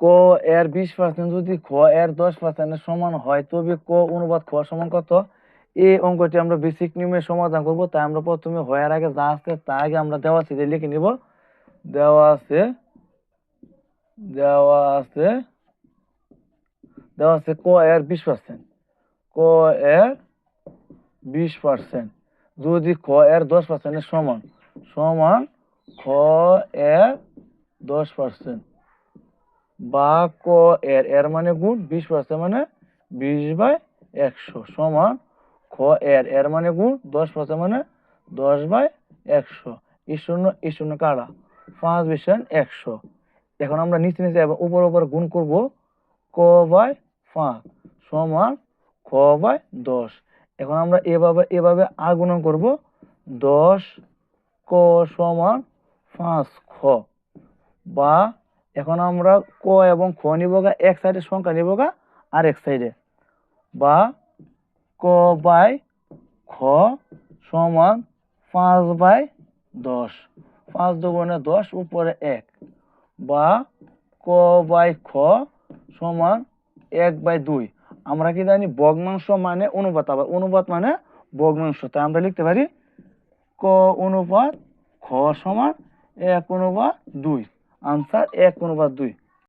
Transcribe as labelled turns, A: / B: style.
A: ক এর বিশ পার্সেন্ট যদি খ এর দশ পার্সেন্টের সমান হয়, তবে ক অনুবাদ খ সমান কত? এই অঙ্কটি আমরা বেসিক নিয়মে সমাধান করব, তাই আমরা প্রথমে হওয়ার আগে যা আছে তা আগে আমরা দেওয়া আছে লিখে নিব। দেওয়া আছে দেওয়া আছে দেওয়া আছে ক এর বিশ পার্সেন্ট ক এর বিশ পার্সেন্ট যদি খ এর দশ পার্সেন্টের সমান সমান খ এর দশ পার্সেন্ট বা ক এর এর মানে গুণ বিশ পার্সেন্ট মানে বিশ বাই একশো সমান খ এর এর মানে গুণ দশ পার্সেন্ট মানে দশ বাই একশো। এই শূন্য এই শূন্য কারা? পাঁচ বিশান একশো। এখন আমরা নিচে নিচে এবার উপর উপর গুণ করব ক বাই পাঁচ সমান খ বাই দশ। এখন আমরা এভাবে এভাবে আর গুণন করব দশ ক সমান পাঁচ খ বা এখন আমরা ক এবং খ নিব গা, এক সাইডে সংখ্যা নিব গা, আর এক সাইডে। বা ক বাই খ সমান পাঁচ বাই দশ। পাঁচ দুগুণে দশ উপরে এক। বা ক বাই খ সমান এক বাই দুই। আমরা কি জানি ভগ্নাংশ মানে অনুপাত, আবার অনুপাত মানে ভগ্নাংশ। তাই আমরা লিখতে পারি ক অনুপাত খ সমান এক অনুপাত দুই। আনসার এক অনুপাত দুই।